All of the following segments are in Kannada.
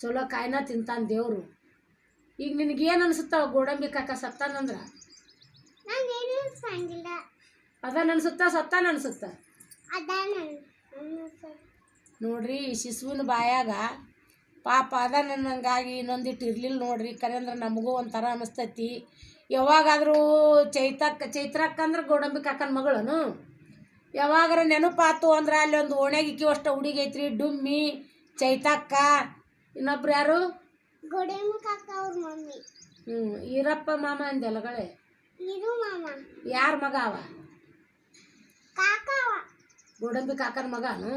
ಚಲೋ ಕಾಯಿನ ತಿಂತಾನ ದೇವ್ರು. ಈಗ ನಿನಗೇನು ಅನ್ಸುತ್ತಾವ ಗೋಡಂಬಿ ಕಾಕ ಸತ್ತಾನಂದ್ರ ಅದನ್ನ ಅನ್ಸುತ್ತಾ ಸತ್ತಾನ ಅನ್ಸುತ್ತ? ನೋಡ್ರಿ ಶಿಶುವಿನ ಬಾಯಾಗ ಪಾಪ ಅದ ನನ್ನಂಗಾಗಿ ಇನ್ನೊಂದಿಟ್ಟು ಇರ್ಲಿಲ್ಲ ನೋಡ್ರಿ ಕರೆಂದ್ರೆ ನಮಗೂ ಒಂಥರ ಅನಿಸ್ತೈತಿ. ಯಾವಾಗಾದರೂ ಚೈತಕ್ಕ ಚೈತ್ರಕ್ಕಂದ್ರೆ ಗೋಡಂಬಿ ಕಾಕನ ಮಗಳನು. ಯಾವಾಗಾರ ನೆನಪಾತು ಅಂದ್ರೆ ಅಲ್ಲಿ ಒಂದು ಓಣ್ಯಾಗ ಇಕ್ಕಿ ಅಷ್ಟು ಹುಡುಗಿ ಐತ್ರಿ ಡುಮ್ಮಿ ಚೈತಕ್ಕ ಇನ್ನೊಬ್ರು ಯಾರು? ಮಮ್ಮಿ. ಹ್ಞೂ ಈರಪ್ಪ ಮಾಮ ಅಂದೆಲ್ಲಗಳೇ ಯಾರ ಮಗ ಅವ? ಗೋಡಂಬಿ ಕಾಕನ ಮಗನು?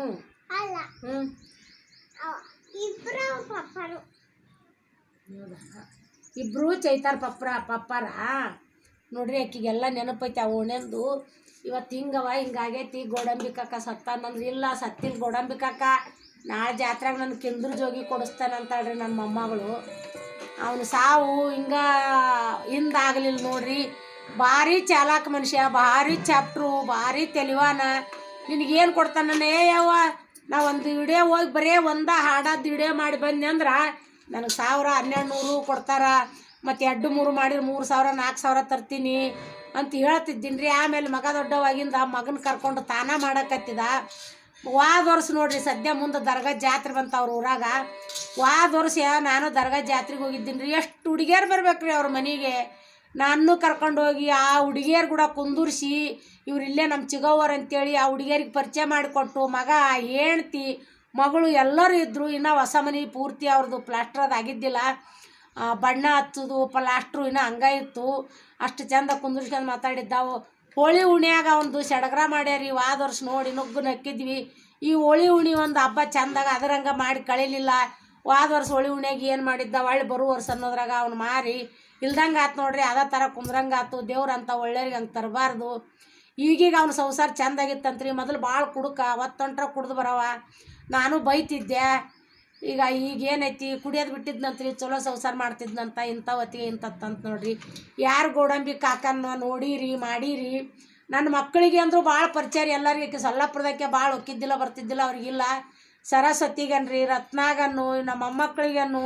ಹ್ಞೂ ಅವ ಇಬ್ರು ಚೈತಾರ ಪಪ್ಪರ ಪಪ್ಪಾರ. ನೋಡ್ರಿ ಆಕಿಗೆಲ್ಲ ನೆನಪೈತೆ ಆ ಉಣೆಂದು ಇವತ್ತು ಹಿಂಗವ ಹಿಂಗಾಗೈತಿ ಗೋಡಂಬಿ ಕಾಕ ಸತ್ತಾನಂದ್ರೆ ಇಲ್ಲ ಸತ್ತಿಲ್ಲ ಗೋಡಂಬಿ ಕಾಕ. ನಾ ಜಾತ್ರೆಗೆ ನನ್ನ ಕೆಂದ್ರ ಜೋಗಿ ಕೊಡಿಸ್ತಾನಂತಾಳ್ರಿ ನನ್ನ ಮೊಮ್ಮಗಳು. ಅವನು ಸಾವು ಹಿಂಗ ಹಿಂದಾಗಲಿಲ್ಲ ನೋಡ್ರಿ. ಭಾರಿ ಚಾಲಾಕ್ ಮನುಷ್ಯ, ಭಾರಿ ಚಾಪ್ಟ್ರು ಭಾರಿ ತೆಲಿವಾನ. ನಿನಗೇನು ಕೊಡ್ತಾನೇ ಯವ್ವ? ನಾ ಒಂದು ವಿಡಿಯೋ ಹೋಗಿ ಬರೇ ಒಂದ ಹಾಡಾದ ವಿಡಿಯೋ ಮಾಡಿ ಬಂದೆ ಅಂದ್ರೆ ನನಗೆ ಸಾವಿರ, ಹನ್ನೆರಡು ನೂರು ಕೊಡ್ತಾರ. ಮತ್ತು ಎರಡು ಮೂರು ಮಾಡಿದ್ರೆ ಮೂರು ಸಾವಿರ ನಾಲ್ಕು ಸಾವಿರ ತರ್ತೀನಿ ಅಂತ ಹೇಳ್ತಿದ್ದೀನಿ ರೀ ಆಮೇಲೆ ಮಗ ದೊಡ್ಡವಾಗಿಂದ ಮಗನ ಕರ್ಕೊಂಡು ತಾನ ಮಾಡಕತ್ತಿದ. ವಾದ ವರ್ಷ ನೋಡ್ರಿ ಸದ್ಯ ಮುಂದೆ ದರ್ಗಾ ಜಾತ್ರೆ ಬಂತ ಅವ್ರ ಊರಾಗ. ವಾದ ವರ್ಷ ನಾನು ದರ್ಗಾ ಜಾತ್ರೆಗೆ ಹೋಗಿದ್ದೀನಿ ರೀ ಎಷ್ಟು ಹುಡುಗಿಯರು ಬರ್ಬೇಕ್ರಿ ಅವ್ರ ಮನೆಗೆ. ನಾನು ಕರ್ಕೊಂಡು ಹೋಗಿ ಆ ಹುಡುಗಿಯರು ಕೂಡ ಕುಂದೂರಿಸಿ, ಇವ್ರು ಇಲ್ಲೇ ನಮ್ಮ ಚಿಗವ್ವರು ಅಂತೇಳಿ ಆ ಹುಡುಗಿಯರಿಗೆ ಪರಿಚಯ ಮಾಡಿಕೊಟ್ಟು ಮಗ ಹೆಂಡ್ತಿ, ಮಗಳು ಎಲ್ಲರೂ ಇದ್ದರು ಇನ್ನೂ ಹೊಸ ಮನೆ ಪೂರ್ತಿ ಅವ್ರದ್ದು ಪ್ಲಾಸ್ಟರ್ ಅದು ಆಗಿದ್ದಿಲ್ಲ. ಬಣ್ಣ ಹಚ್ಚೋದು ಪ್ಲಾಸ್ಟ್ರು ಇನ್ನೂ ಹಂಗ ಇತ್ತು. ಅಷ್ಟು ಚಂದ ಕುಂದರ್ಸ್ಕೊಂಡು ಮಾತಾಡಿದ್ದಾವು. ಹೋಳಿ ಉಣ್ಯಾಗ ಒಂದು ಸಡಗರ ಮಾಡ್ಯಾರಿ ವಾದ ವರ್ಷ ನೋಡಿ ನುಗ್ಗು ನಕ್ಕಿದ್ವಿ ಈ ಹೋಳಿ ಉಣಿ ಒಂದು ಹಬ್ಬ ಚಂದಾಗ ಅದರಂಗೆ ಮಾಡಿ ಕಳೀಲಿಲ್ಲ. ವಾದ ವರ್ಷ ಹೋಳಿ ಉಣ್ಯಾಗ ಏನು ಮಾಡಿದ್ದ? ಹೊಳ್ಳಿ ಬರೋ ವರ್ಷ ಅನ್ನೋದ್ರಾಗ ಅವ್ನು ಮಾರಿ, ಇಲ್ದಂಗೆ ಆತು ನೋಡ್ರಿ, ಅದೇ ಥರ ಕುಂದ್ರಂಗೆ ಆತು, ದೇವ್ರು ಅಂತ ಒಳ್ಳೆಯವ್ರಿಗೆ ಹಂಗೆ ತರಬಾರ್ದು. ಈಗೀಗ ಅವ್ನ ಸಂಸಾರ ಚೆಂದಾಗಿತ್ತಂತ್ರಿ ಮೊದಲು ಭಾಳ ಕುಡುಕ ಒತ್ತೊಂಟ್ರ ಕುಡ್ದು ಬರವ. ನಾನು ಬೈತಿದ್ದೆ, ಈಗ ಈಗ ಏನೈತಿ, ಕುಡಿಯೋದು ಬಿಟ್ಟಿದ್ನಂತ್ರಿ, ಚಲೋ ಸಂಸಾರ ಮಾಡ್ತಿದ್ನಂತ ಇಂಥ ಹೊತ್ತಿಗೆ ಇಂಥತ್ತಂತ ನೋಡ್ರಿ. ಯಾರು ಗೋಡಂಬಿ ಕಾಕನ್ನ ನೋಡೀರಿ, ಮಾಡೀರಿ. ನನ್ನ ಮಕ್ಕಳಿಗೆ ಅಂದರೂ ಭಾಳ ಪರಿಚಯ ಎಲ್ಲರಿಗೆ ಸೊಲ್ಲಾಪುರದಕ್ಕೆ ಭಾಳ ಒಕ್ಕಿದ್ದಿಲ್ಲ, ಬರ್ತಿದ್ದಿಲ್ಲ ಅವ್ರಿಗಿಲ್ಲ ಸರಸ್ವತಿಗನ್ರಿ, ರತ್ನಾಗನ್ನು, ನಮ್ಮ ಮೊಮ್ಮಕ್ಕಳಿಗನ್ನು,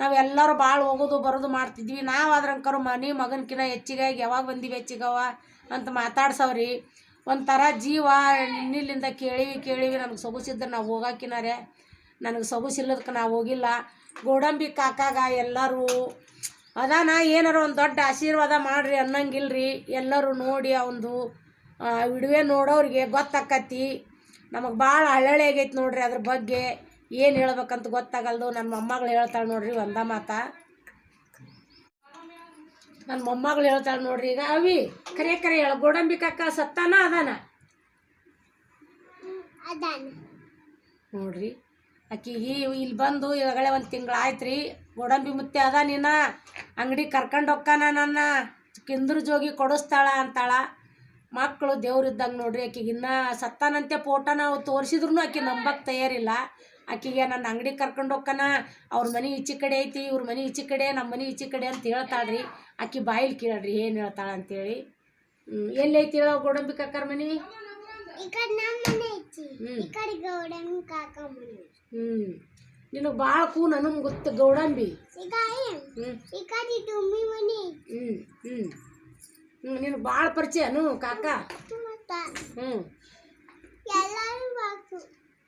ನಾವೆಲ್ಲರೂ ಭಾಳ ಹೋಗೋದು ಬರೋದು ಮಾಡ್ತಿದ್ವಿ. ನಾವು ಅದ್ರಂಕರು ಮನೆ ಮಗನಕಿನ ಹೆಚ್ಚಿಗಾಗಿ ಯಾವಾಗ ಬಂದಿವಿ ಹೆಚ್ಚಿಗವ ಅಂತ ಮಾತಾಡ್ಸವ್ರಿ. ಒಂಥರ ಜೀವ ನಿನ್ನಿಲ್ಲಿಂದ ಕೇಳಿವಿ ಕೇಳಿವಿ, ನನಗೆ ಸೊಗಸಿದ್ರೆ ನಾವು ಹೋಗಾಕಿನಾರೆ. ನನಗೆ ಸೊಗಸಿಲ್ಲದಕ್ಕೆ ನಾವು ಹೋಗಿಲ್ಲ. ಗೋಡಂಬಿ ಕಾಕಾಗ ಎಲ್ಲರೂ ಅದಾನ ಏನಾರು ಒಂದು ದೊಡ್ಡ ಆಶೀರ್ವಾದ ಮಾಡ್ರಿ ಅನ್ನಂಗಿಲ್ರಿ. ಎಲ್ಲರೂ ನೋಡಿ ಅವನದು ವಿಡುವೆ ನೋಡೋರಿಗೆ ಗೊತ್ತಾಕತಿ ನಮಗೆ ಭಾಳ ಹಳ್ಳಿ ಆಗೈತೆ ನೋಡ್ರಿ ಅದ್ರ ಬಗ್ಗೆ. ಏನು ಹೇಳ್ಬೇಕಂತ ಗೊತ್ತಾಗಲ್ದು. ನನ್ನ ಮೊಮ್ಮಗಳು ಹೇಳ್ತಾಳೆ ನೋಡ್ರಿ ಒಂದ ಮಾತ. ನನ್ನ ಮೊಮ್ಮಗಳು ಹೇಳ್ತಾಳೆ ನೋಡ್ರಿ ಈಗ ಅವಿ ಕರೆ ಕರೆ ಹೇಳ. ಗೋಡಂಬಿ ಕಕ್ಕ ಸತ್ತಾನ ಅದಾನ? ನೋಡ್ರಿ ಆಕಿಗೆ ಇಲ್ಲಿ ಬಂದು ಈಗಾಗಲೇ ಒಂದು ತಿಂಗಳು ಆಯ್ತು ರೀ ಗೋಡಂಬಿ ಮುತ್ತೆ ಅದ ನೀನ ಅಂಗಡಿ ಕರ್ಕೊಂಡು ಹೋಗ್ಕಾನ ನನ್ನ. ಕಿಂದ್ರ ಜೋಗಿ ಕೊಡಿಸ್ತಾಳ ಅಂತಾಳ. ಮಕ್ಕಳು ದೇವ್ರಿದ್ದಂಗೆ ನೋಡ್ರಿ ಆಕಿಗೆ ಇನ್ನ ಸತ್ತಾನಂತೆ ಫೋಟೋ ನಾವು ತೋರಿಸಿದ್ರು ಆಕೆ ನಂಬಕ್ಕೆ ತಯಾರಿಲ್ಲ. ಆಕೆಗೆ ನನ್ನ ಅಂಗಡಿ ಕರ್ಕೊಂಡು ಹೋಗ್ಕನ ಅವ್ರ ಮನೆ ಈಚೆ ಕಡೆ ಐತಿ ಇವ್ರ ಮನೆ ಈಚೆ ಕಡೆ ನಮ್ಮ ಮನೆ ಈಚೆ ಕಡೆ ಅಂತ ಹೇಳ್ತಾಳ್ರಿ. ಆಕಿ ಬಾಯಿಲಿ ಕೇಳ್ರಿ ಏನು ಹೇಳ್ತಾಳ ಅಂತೇಳಿ. ಎಲ್ಲೈತಿ ಎಲ್ಲಿ ಐತಿ ಹೇಳೋ ಗೋಡಂಬಿ ಕಾಕರ ಮನೆ? ಹ್ಮ್. ಹ್ಞೂ ನಿನಗೆ ಭಾಳ ಕೂ ನನಗೆ ಗೊತ್ತು ಗೌಡಂಬಿ. ಹ್ಮ್. ಹ್ಞೂ ಹ್ಞೂ ಹ್ಞೂ ಹ್ಞೂ ನೀನು ಭಾಳ ಪರಿಚಯನು ಕಾಕ. ಮತ್ತ ಹ್ಞೂ ಎಲ್ಲರೂ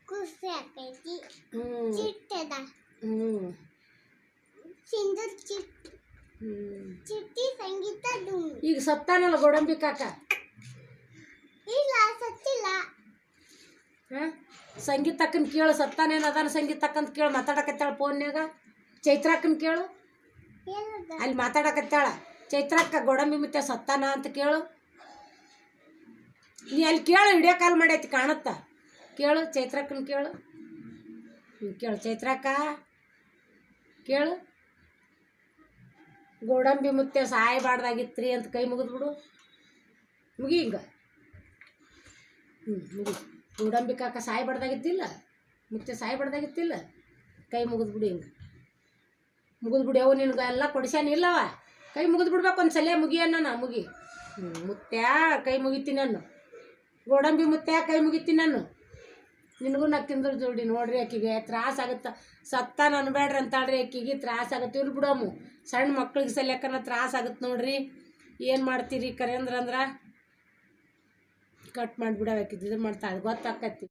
ಖುಷಿ ಆಕೈತಿ ಹ್ಞೂ ಚಿಟ್ಟದ ಹ್ಞೂ ಸಿಂಧೂರ್ ಚಿಟ್ ಹ್ಞೂ ಚಿಟ್ಟಿ ಸಂಗೀತ ಡುಮ್ಮಿ ಈಗ ಸತ್ತಾನಲ್ಲ ಗೋಡಂಬಿ ಕಾಕ? ಇಲ್ಲ ಸತ್ತಿಲ್ಲ ಹಾಂ? ಸಂಗೀತಕ್ಕನ ಕೇಳು, ಸತ್ತಾನೇನು ಅದಾನ ಸಂಗೀತಕ್ಕಂತ ಕೇಳು, ಮಾತಾಡಕತ್ತಾಳ ಫೋನ್ಯಾಗ ಚೈತ್ರಕ್ಕನ ಕೇಳು. ಅಲ್ಲಿ ಮಾತಾಡಕತ್ತಾಳ. ಚೈತ್ರಕ್ಕ ಗೋಡಂಬಿ ಮತ್ತೆ ಸತ್ತಾನ ಅಂತ ಕೇಳು. ನೀ ಅಲ್ಲಿ ಕೇಳು ವಿಡಿಯೋ ಕಾಲ್ ಮಾಡೈತಿ, ಕಾಣುತ್ತ. ಕೇಳು, ಚೈತ್ರಕ್ಕನ ಕೇಳು. ಕೇಳು, ಚೈತ್ರಕ್ಕ. ಕೇಳು. ಗೋಡಂಬಿ ಮುತ್ತೆ ಸಾಯಬಾರ್ದಾಗಿತ್ರಿ ಅಂತ ಕೈ ಮುಗಿದ್ಬಿಡು ಮುಗಿ ಹಿಂಗ. ಹ್ಞೂ ಮುಗಿ. ಗೋಡಂಬಿ ಕಾಕ ಸಾಯಬಾರ್ದಾಗಿತ್ತಿಲ್ಲ? ಮುತ್ತೆ ಸಾಯಬಾರ್ದಾಗಿತ್ತಿಲ್ಲ? ಕೈ ಮುಗಿದ್ಬಿಡು ಹಿಂಗೆ. ಮುಗಿದ್ಬಿಡಿ ಅವು ನಿನ್ಗೆ ಎಲ್ಲ ಕೊಡಿಸ್ಯಾನ ಇಲ್ಲವ? ಕೈ ಮುಗಿದು ಬಿಡ್ಬೇಕು ಒಂದು ಸಲ ಮುಗಿಯನ್ನ ನಾ ಮುಗಿ. ಮುತ್ತ್ಯಾ, ಕೈ ಮುಗಿತೀನಿ ನಾನು. ಗೋಡಂಬಿ ಮುತ್ತ್ಯಾ, ಕೈ ಮುಗಿತೀನಿ ನಾನು. ನಿನಗೂ ನಾ ತಿಂದ್ರೆ ಜೋಡಿ ನೋಡ್ರಿ ಆಕಿಗೆ ತ್ರಾಸ ಆಗುತ್ತ. ಸತ್ತ ನಾನು ಬೇಡ್ರಿ ಅಂತಾಳ್ರಿ ಆಕಿಗೆ ತ್ರಾಸ ಆಗುತ್ತೆ. ಇವ್ರು ಬಿಡಮ್ಮು ಸಣ್ಣ ಮಕ್ಳಿಗೆ ಸಲ್ಯಾಕನ ತ್ರಾಸ ಆಗುತ್ತೆ ನೋಡ್ರಿ. ಏನು ಮಾಡ್ತೀರಿ ಕರೇಂದ್ರ ಅಂದ್ರೆ? ಕಟ್ ಮಾಡಿಬಿಡವ ಆಕಿದ್ದು ಇದು ಮಾಡ್ತಾಳೆ ಗೊತ್ತಾಕತಿ